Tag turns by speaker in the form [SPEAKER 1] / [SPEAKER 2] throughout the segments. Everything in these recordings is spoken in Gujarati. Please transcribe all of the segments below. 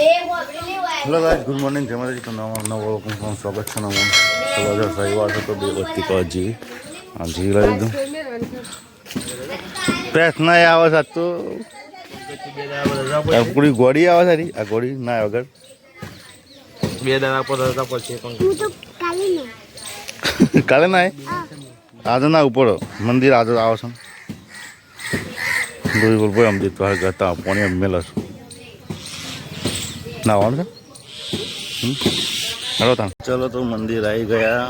[SPEAKER 1] હેલો ગાઈસ ગુડ મોર્નિંગ જય માતાજી. તો નવા નવો લોકોનું સ્વાગત છે. નવું ચલો જો રવિવાર તો બે વસ્તી કહો જી હા જી લઈ લીધું. પેસ ના આવે સાત તો. આ પૂરી ગોળી આવે સારી આ ગોળી ના આવે વગર.
[SPEAKER 2] બે દાડા પર હતા પછી પણ.
[SPEAKER 3] હું તો કાલે ને
[SPEAKER 1] કાલે ના આવે આજે ના ઉપર. મંદિર આજે આવે છે. દોરી બોલ ભાઈ અમદી તો હાલ ગતા પોણી મેલા છું. ના આવવાનું છે? હેલો ચલો તો મંદિર આવી ગયા.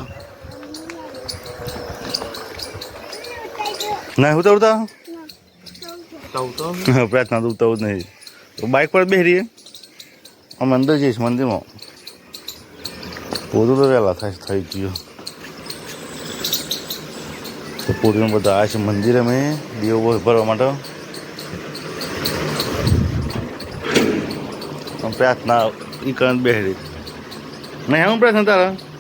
[SPEAKER 1] ના ઉતર ઉતર પ્રાર્થના તો ઉતરવું જ નહીં. તો બાઇક પર બેસી અમે અંદર જઈશ મંદિરમાં. પોતું તો વહેલા થાય થઈ ગયું. તો પૂરીમાં બધા આવે છે મંદિર અમે દીવો ભરવા માટે. com na ficando berrito. Nenhum é apresentará. É,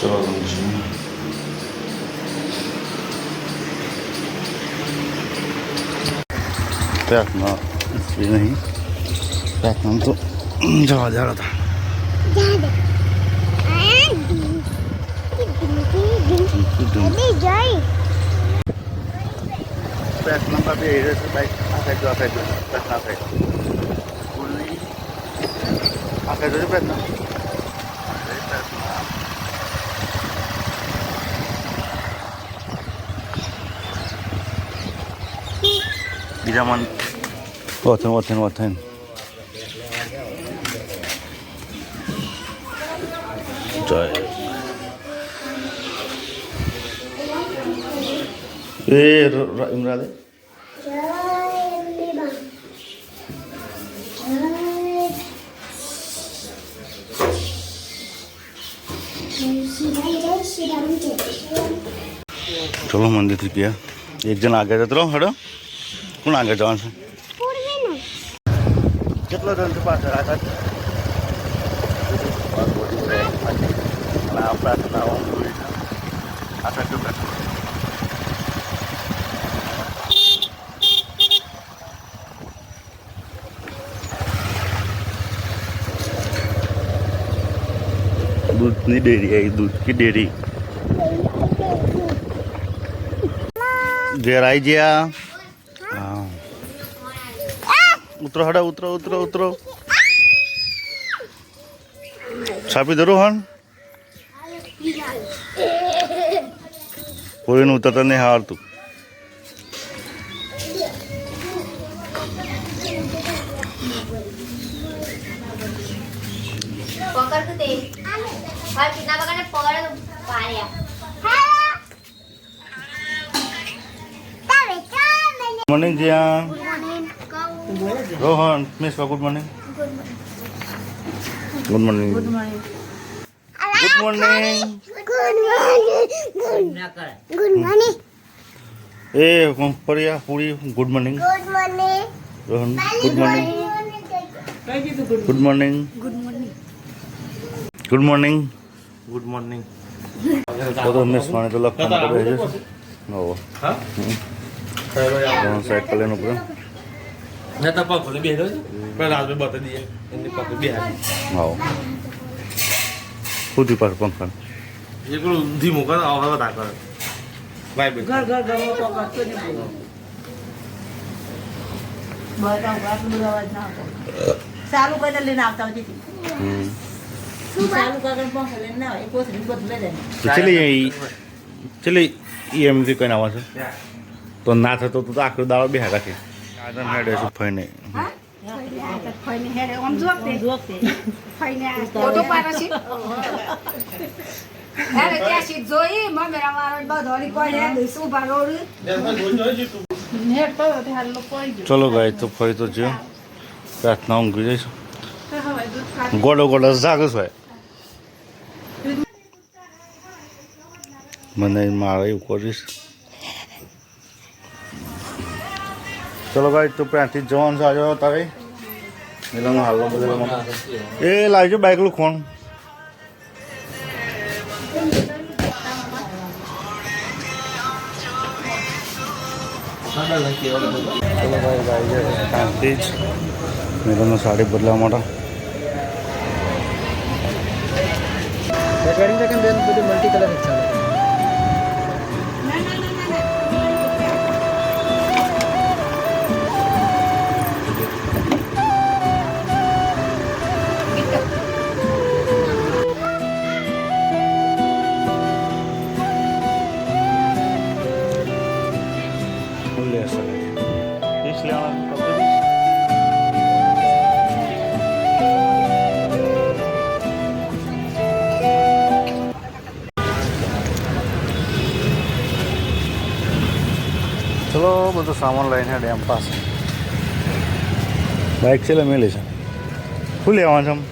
[SPEAKER 1] Tchau, Lundinho. પ્રાર્થના તારા ચલો સમજી પ્રાર્થના એ નહીં પ્રાર્થના તો જવા દે હતા
[SPEAKER 3] બે જઈ
[SPEAKER 1] પ્રાર્થના બે બાઈક આ સાઈડ આ સાઈડ પ્રાર્થના સાઈડ સ્કૂલની આ સાઈડ જોજો પ્રાર્થના બીજા મન ઓથન ઓથન ઓથન જય એ ઇમરાદે
[SPEAKER 3] જય અંબેબા જય શ્રી
[SPEAKER 1] કોણ આગળ જવાનું છે
[SPEAKER 3] પૂર્વે ને
[SPEAKER 1] કેટલો જણ છે પાછળ આગળ અને આ પ્રાર્થના આ સાચું પ્રાર્થના દૂધની ડેરી આવી દૂધ કી ડેરી ઘેર આવી ગયા ઉતરો હડા ઉતરો ઉતરો ઉતરો. છાપી ધરું હન કોઈને ઉતરતા નહીં હારતું મને જ્યાં Rohan miss good morning good morning good morning
[SPEAKER 3] good morning good morning
[SPEAKER 1] એ ફરિયા પૂરી good morning
[SPEAKER 3] good morning
[SPEAKER 1] Rohan good morning good morning good morning
[SPEAKER 2] good morning
[SPEAKER 1] બધો મિસ માને તો લખવાનું કરે છે નવો
[SPEAKER 2] હા
[SPEAKER 1] રોહન સાયકલ લઈને ઉપર
[SPEAKER 2] ને તો પગ બેહી રહ્યો છે? પેલા હાથ બતા દઈએ એમની પગ બેહાડી
[SPEAKER 1] આવો. સુધી પાછું પંખા
[SPEAKER 2] એકલું ધીમું કરે આવા બધા કરે. બાય બાય
[SPEAKER 4] ઘર ઘર ઘર આવતો ચાલુ કરીને લઈને આવતા હોય ચાલુ કરીને પંખો લઈને ના એ કોથળી બધું લઈ જાય.
[SPEAKER 1] ચલી ચલી એમથી કઈ આવે છે તો ના થતો તો આખો દાડો બે રાખે. આદમ હેડે છે ફઈને.
[SPEAKER 5] ફઈને હેડે. આમ જોક દે
[SPEAKER 4] જોકતે
[SPEAKER 5] ફઈને આ છે. ત્યાં જોઈ મમેરા વાળો કોઈ તો તે આવી ગયો.
[SPEAKER 1] ચલો ગાય તો ફરી તો જો પ્રાર્થના ઊંઘી જઈશ.
[SPEAKER 5] હવે દૂધ ખાતું
[SPEAKER 1] ગોડો ગોડો જાગે છે. મને મારે એવું કરીશ. ચલો ભાઈ, તું ત્યાંથી જવાનું છે. આવ્યો તારે? એટલે હાલો બધા એ લાવજો બાઇકનું ખોણ. છે જ. મેં સાડી બદલાવા માટે.
[SPEAKER 6] મલ્ટી કલર
[SPEAKER 1] બધો સામાન લઈને ડેમ પાસે. બાઇક છે એટલે મેલી છે. શું લેવાનું છે?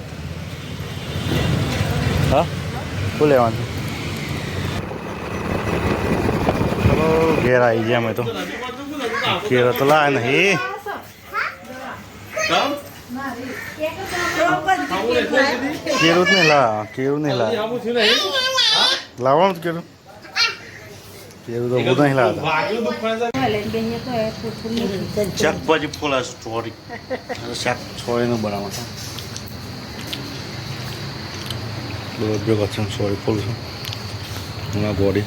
[SPEAKER 1] હા? શું લેવાનું છે? ચલો ઘેર આવી ગયા અમે તો. ઘેર તો લાય નહીં. કેરું જ નહીં લા. કેરું નહીં લા લાવવાનું જ કેરું કેરું તો બધું નહીં. લાવતા શાકભાજી ફૂલા સ્ટોરી શાક છોડીનું બનાવવા છે. ભેગો છે સોરી ફૂલ છે. હમણાં બોડી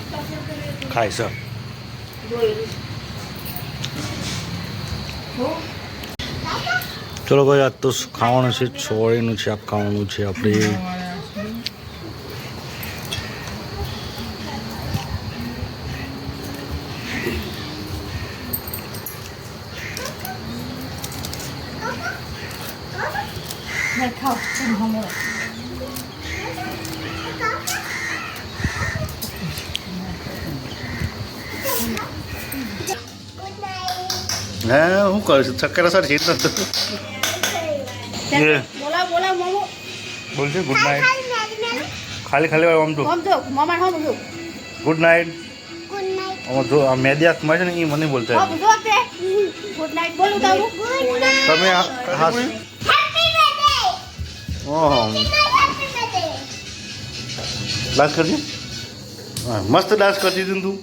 [SPEAKER 1] ખાય છે. ચલો ભાઈ આજ તો ખાવાનું છે છોડીનું છે આપ ખાવાનું છે આપણે
[SPEAKER 5] ખાઓ હમણાં
[SPEAKER 1] હે હું કરું છું ચક્કર સર છે
[SPEAKER 5] બોલા બોલા મોમો
[SPEAKER 1] બોલશે ગુડ નાઇટ ખાલી ખાલી તો
[SPEAKER 5] મામા હમ જો
[SPEAKER 1] ગુડ નાઇટ જો મેદી હાથમાં છે ને એ મને બોલતા
[SPEAKER 5] તે ગુડ નાઇટ બોલું
[SPEAKER 1] તમે આ ડાન્સ કરજે. મસ્ત ડાન્સ કરતી હતી તું.